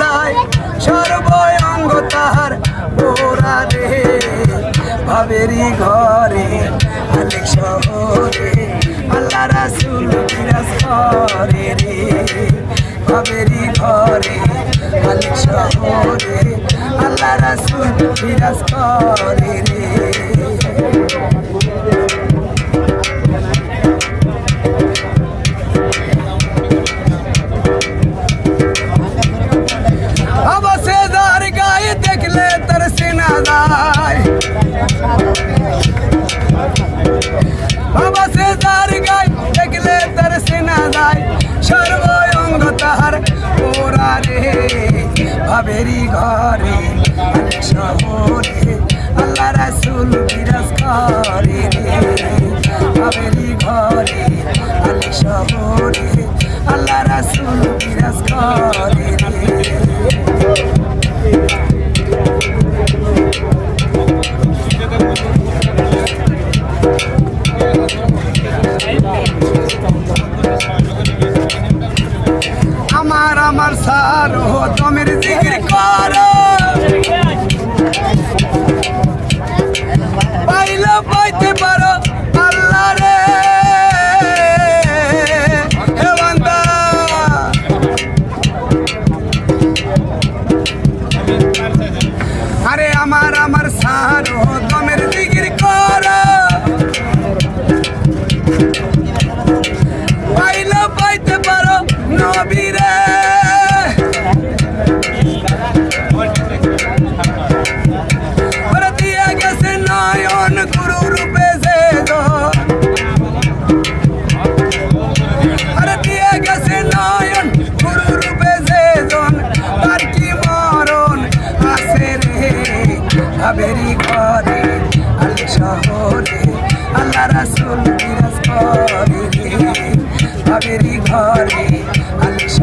যায় সর্বঙ্গ তাহার পোড়া রে ভাবেরি ঘরে আলেক শহরে, আল্লাহ রাসুল বিরাজ করে রে। ভাবেরি ঘরে আলেক শহরে, আল্লাহ রাসুল বিরাজ করে রে। ভাবেরি ঘরে, শহরে আল্লাহ রাসুল বিরাজ করে রে। ভাবেরি ঘরে আলি শহরে আল্লাহ রাসুল বিরাজ করে রে আমার সার সারো তোমের জিকির করো।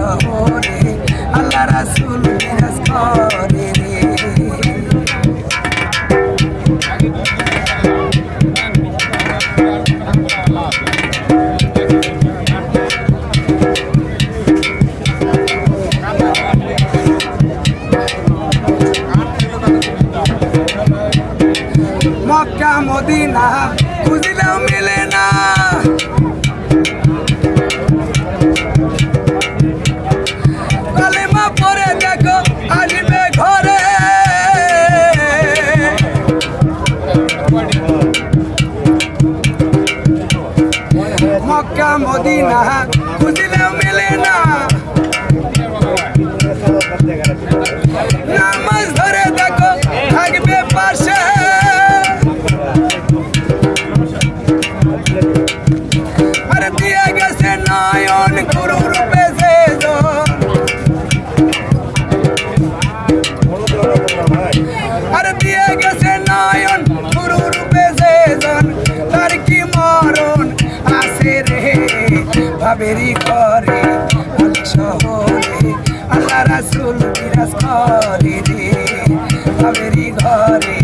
শহরে আল্লাহ রাসুল বিরাজ করে মক্কা মদিনা খুঁজলেও মিলে না। মক্কা মদিনা বেরি করে শহরে। আল্লাহ রাসুল বিরাজ করে রে। বাবেরি ঘরে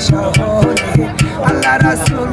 শহরে। আল্লাহ রাসুল